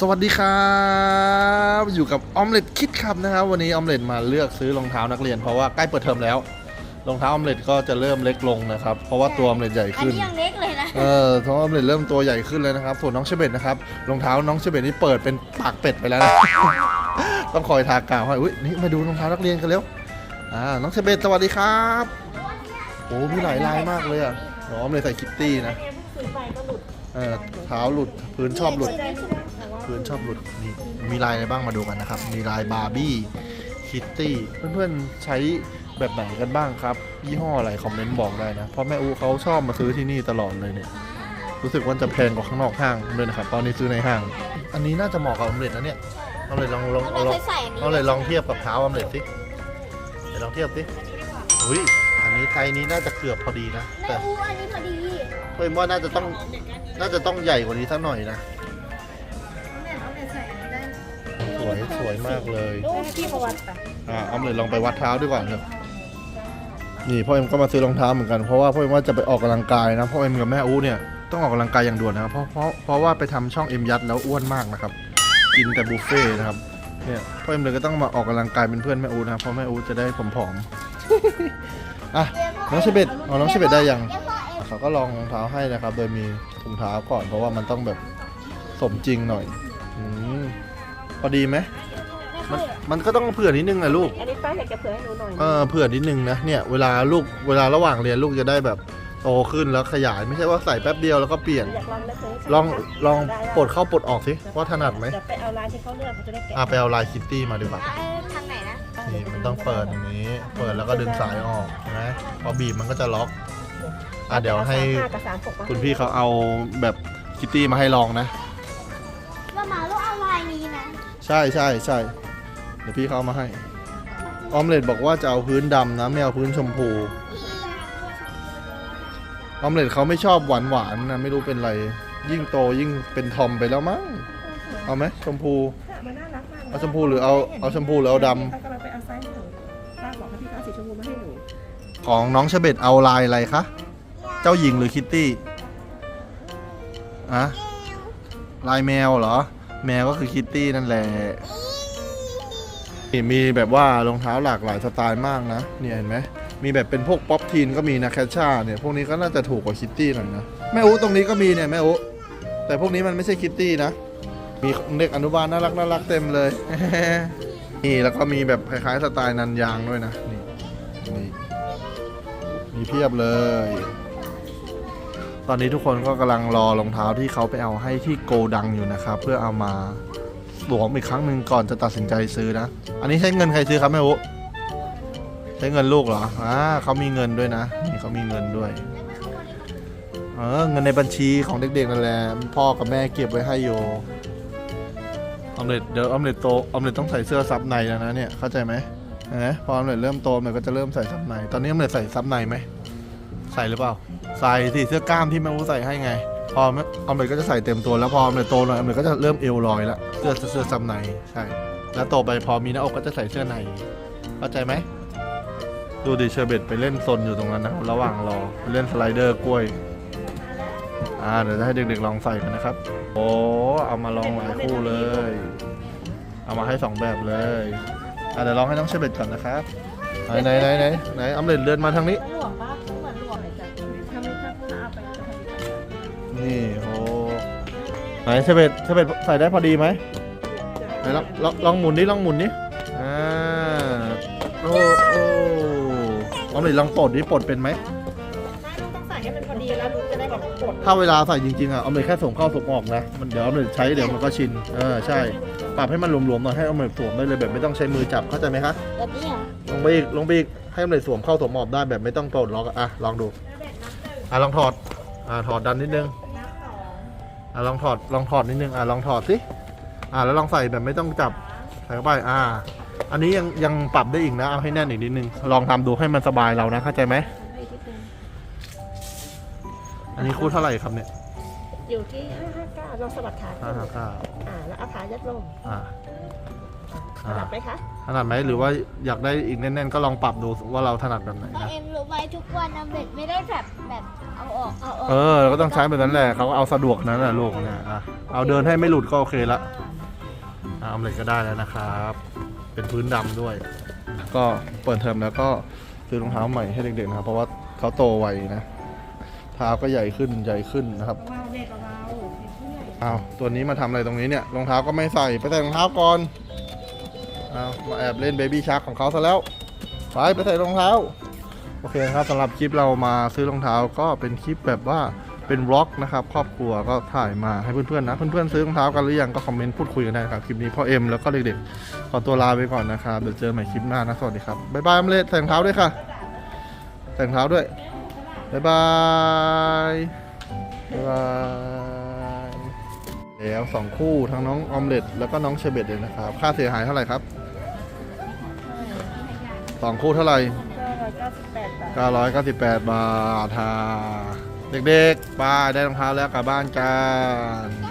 สวัสดีครับ อยู่กับออมเล็ตคิดครับนะครับวันนี้ออมเล็ตมาเลือกซื้อรองเท้านักเรียนเพราะว่าใกล้เปิดเทอมแล้วรองเท้าออมเล็ตก็จะเริ่มเล็กลงนะครับเพราะว่าตัวออมเล็ตใหญ่อันขึ้นนี้ยังเล็กเลยนะเออท้องออมเล็ตเริ่มตัวใหญ่ขึ้นเลยนะครับส่วนน้องเชเบตนะครับรองเท้าน้องเชเบตนี่เปิดเป็นปากเป็ดไปแล้วนะ ต้องคอยทากาวให้อุ้ยนี่มาดูรองเท้านักเรียนกันเร็วอ่าน้องเชเบตสวัสดีครับโอ้มีหลายลายมากเลยอะน้องออมเล็ตใส่คิตตี้นะซื้อไปก็หลุดเออเท้าหลุดพื้นชอบหลุด ใจใช่ไหมแต่ว่าพื้นชอบหลุดนี่มีลายอะไรบ้างมาดูกันนะครับ มีลายบาร์บี้คิตตี้เพื่อนๆใช้แบบไหนกันบ้างครับ ยี่ห้ออะไรคอมเมนต์บอกได้นะ เพราะแม่อูเขาชอบมาซื้อที่นี่ตลอดเลยเนี่ย รู้สึกว่าจะแพงกว่าข้างนอกห้างด้วยนะครับตอนนี้ซื้อในห้าง อันนี้น่าจะเหมาะกับออมเล็ตนะเนี่ยออมเล็ตลองลองเราเอาลองเคยใส่อันนี้เอาเลยลองเทียบกับเท้าออมเล็ตสิเดี๋ยวลองเทียบสิอุ้ยอันนี้ไซส์นี้น่าจะเกือบพอดีนะแม่แต่อู้อันนี้พอดีเฮ้ยว่าน่าจะต้องน่าจะต้องใหญ่กว่านี้สักหน่อยนะ วยสวยมากเลยลูกที่ประวัติไปอ่าเอาเลยลองไปวัดเท้าดีกว่าเถอะนี่พ่อเอ็มก็มาซื้อรองเท้าเหมือนกันเพราะว่าพ่อเอ็มว่าจะไปออกกำลังกายนะพ่อเอ็มกับแม่อู้เนี่ยต้องออกกำลังกายอย่างด่วนนะครับเพราะเพราะเพราะว่าไปทำช่องเอ็มยัดแล้วอ้วนมากนะครับกินแต่บุฟเฟ่ต์นะครับเนี่ยพ่อเอ็มเลยก็ต้องมาออกกำลังกายเป็นเพื่อนแม่อู้นะครับเพราะแม่อู้จะได้ผอมๆอะน้องเชเบตเอาน้องเชเบตได้ยังเดี๋ยวพ่อเอ็มเขาก็ลองรองเท้าให้นะครับ โดยมีถุงเท้าก่อนเพราะว่ามันต้องแบบสมจริงหน่อยอมพอดีไหม มันมันก็ต้องเผื่อนิดนึงนะลูก อันนี้ป้าอยากจะเผื่อให้หนูหน่อยเออเผื่อนิดนึงนะเนี่ยเวลาลูกเวลาระหว่างเรียนลูกจะได้แบบโตขึ้นแล้วขยายไม่ใช่ว่าใส่แป๊บเดียวแล้วก็เปลี่ยน อยากลองได้เลยลองลองปลดเข้าปลดออกสิว่าถนัดไหมจะไปเอาลายที่เขาเลือกเขาจะได้แกะอะไปเอาลายคิตตี้มาดีกว่าอะทางไหนนะนี่มันต้องเปิดอย่างนี้ เปิดแล้วก็ดึงสายออกใช่ไหมพอบีบมันก็จะล็อกอะเดี๋ยวให้สามห้ากับสามหกมาคุณพี่เขาเอาแบบคิตตี้มาให้ลองนะ ว่ามาลูกเอาลายนี้นะ ใช่ใช่ใช่ เดี๋ยวพี่เขาเอามาให้ ออมเล็ตบอกว่าจะเอาพื้นดำนะไม่เอาพื้นชมพู ออมเล็ตเขาไม่ชอบหวานหวานๆนะไม่รู้เป็นไร ยิ่งโตยิ่งเป็นทอมไปแล้วมั้ง เอาไหมชมพู มันน่ารักมากเอาชมพูหรือเอาเอาชมพูหรือเอาดป้ากำลังไปเอาไซส์ให้หนูป้าบอกให้พี่เขาเอาสีชมพูมาให้หนูำของน้องเชเบตเอาลายอะไรคะ เจ้าหญิงหรือคิตตี้อะลายแมวเหรอ แมวก็คือคิตตี้นั่นแหละ นี่มีแบบว่ารองเท้าหลากหลายสไตล์มากนะเนี่ยเห็นไหมมีแบบเป็นพวกป๊อปทีนก็มีนะแคชช่าเนี่ยพวกนี้ก็น่าจะถูกกว่าคิตตี้หน่อยนะแม่อูตรงนี้ก็มีเนี่ยแม่อูแต่พวกนี้มันไม่ใช่คิตตี้นะ มีเด็กอนุบาลน่ารักน่ารักเต็มเลยนี่แล้วก็มีแบบคล้ายๆสไตล์นันยางด้วยนะนี่นี่มีเพียบเลย ตอนนี้ทุกคนก็กำลังรอรองเท้าที่เขาไปเอาให้ที่โกดังอยู่นะครับเพื่อเอามา สวมอีกครั้งหนึ่งก่อนจะตัดสินใจซื้อนะ อันนี้ใช้เงินใครซื้อครับแม่อุ๊ใช้เงินลูกเหรอ อ่าเขามีเงินด้วยนะ นี่เขามีเงินด้วย เออ เงินในบัญชีของเด็กๆนั่นแหละ พ่อกับแม่เก็บไว้ให้อยู่ออมเล็ตเดี๋ยวออมเล็ตโตออมเล็ตต้องใส่เสื้อซับในแล้วนะเนี่ย เข้าใจไหมเห็นไหมพอออมเล็ตเริ่มโตออมเล็ตก็จะเริ่มใส่ซับใน ตอนนี้ออมเล็ตใส่ซับในไหม ใส่หรือเปล่า ใส่สิเสื้อกล้ามที่แม่อูใส่ให้ไง พอแม่ออมเล็ตก็จะใส่เต็มตัวแล้วพอออมเล็ตโตหน่อยออมเล็ตก็จะเริ่มเอวลอยแล้วเสื้อเสื้อซับในใช่ แล้วโตไปพอมีหน้าอกก็จะใส่เสื้อในเข้าใจไหมดูดิเชอร์เบตไปเล่นซนอยู่ตรงนั้นนะระหว่างรอเล่นสไลเดอร์กล้วย อ่าเดี๋ยวจะให้เด็กๆลองใส่กันนะครับ โอ้เอามาลองหลายคู่เลย เอามาให้สองแบบเลยอ่าเดี๋ยวลองให้น้องเชอร์เบตก่อนนะครับไหนไหนไหนไหนไหนออมเล็ตเดินมาทางนี้หลวมปะเหมือนหลวมเลยจ้ะถ้าไมถ้าถ้าเอาไป นนี่โอ้ไหนเชอร์เบตเชอร์เบตใส่ได้พอดีไหมไหนลองลองลองหมุนดิลองหมุนดิอ่าโอ้โอ้ออมเล็ตลองปลดดิปลดเป็นไหมต้องใส่ให้มันพอดีแล้วลูกจะได้แบบกดถ้าเวลาใส่จริงๆอะออมเล็ตแค่ส่งเข้าส่งออกนะมันเดี๋ยวออมเล็ตใช้เดี๋ยวมันก็ชินเออใช่ปรับให้มันหลวมๆหน่อยให้ออมเล็ตสวมได้เลยแบบไม่ต้องใช้มือจับเข้าใจไหมคะแบบนี้เหรอลงไปอีกลงไปอีกให้มันเลยสวมเข้าสวมออกได้แบบไม่ต้องปลดล็อกอะอะลองดูอะลองถอดอะถอดดันนิดนึง อะลองถอดลองถอดนิดนึงอะลองถอดสิอะแล้วลองใส่แบบไม่ต้องจับใส่เข้าไปอะอันนี้ยังยังปรับได้อีกนะเอาให้แน่นอีกนิดนึงลองทำดูให้มันสบายเรานะเข้าใจไหมอันนี้คู่เท่าไหร่ครับเนี่ยอยู่ที่ห้าห้าเก้าลองสะบัดขาห้าห้าเก้าอ่าแล้วเอาขายัดลงอะ ถอะนัดไหมคะถนัดไหมหรือว่าอยากได้อีกแน่นๆ ก็ลองปรับดูว่าเราถนัดแบบไหนพ่อนะเอ็มรู้ไหมทุกวันอเมริกไม่ได้แบบแบบเอาออกเอาออกเออเราก็ต้องใช้แบบนั้นแหละเขาก็เอาสะดวกนั้นแหละลูกเนี่ยอะเอาเดินให้ไม่หลุดก็โอเคละแอ่าออมเล็ตก็ได้แล้วนะครับ เป็นพื้นดำด้วย ก็เปิดเทอมแล้วก็ซื้อรองเท้าใหม่ให้เด็กๆนะครับเพราะว่าเขาโตไวนะเท้าก็ใหญ่ขึ้นใหญ่ขึ้นนะครับเบาเด็กเบาๆมีเพื่อนอ้าวตัวนี้มาทำอะไรตรงนี้เนี่ยรองเท้าก็ไม่ใส่ไปใส่รองเท้าก่อน อ้ามาแอบเล่นเบบี้ชาร์กของเขาซะแล้ว ไปไปใส่รองเท้า โอเคครับสำหรับคลิปเรามาซื้อรองเท้าก็เป็นคลิปแบบว่าเป็นวล็อกนะครับ ครอบครัวก็ถ่ายมาให้เพื่อนๆนะ เพื่อนๆซื้อรองเท้ากันหรือยังก็คอมเมนต์พูดคุยกันได้ครับ คลิปนี้พ่อเอ็มแล้วก็เด็กๆ ขอตัวลาไปก่อนนะครับ เดี๋ยวเจอใหม่คลิปหน้านะ สวัสดีครับ บ๊ายบายอมเลดใส่รองเท้าด้วยค่ะ ใส่รองเท้าด้วย บ๊ายบายบ๊ายบายแล้วสองคู่ทั้งน้องออมเล็ตแล้วก็น้องเชเบตเลยนะครับ ค่าเสียหายเท่าไหร่ครับ สองคู่เท่าไหร่ก็ร้อยเก้าสิบแปดบาท998 บาทค่ะเด็กๆ ไปได้รองเท้าแล้วกลับบ้านกัน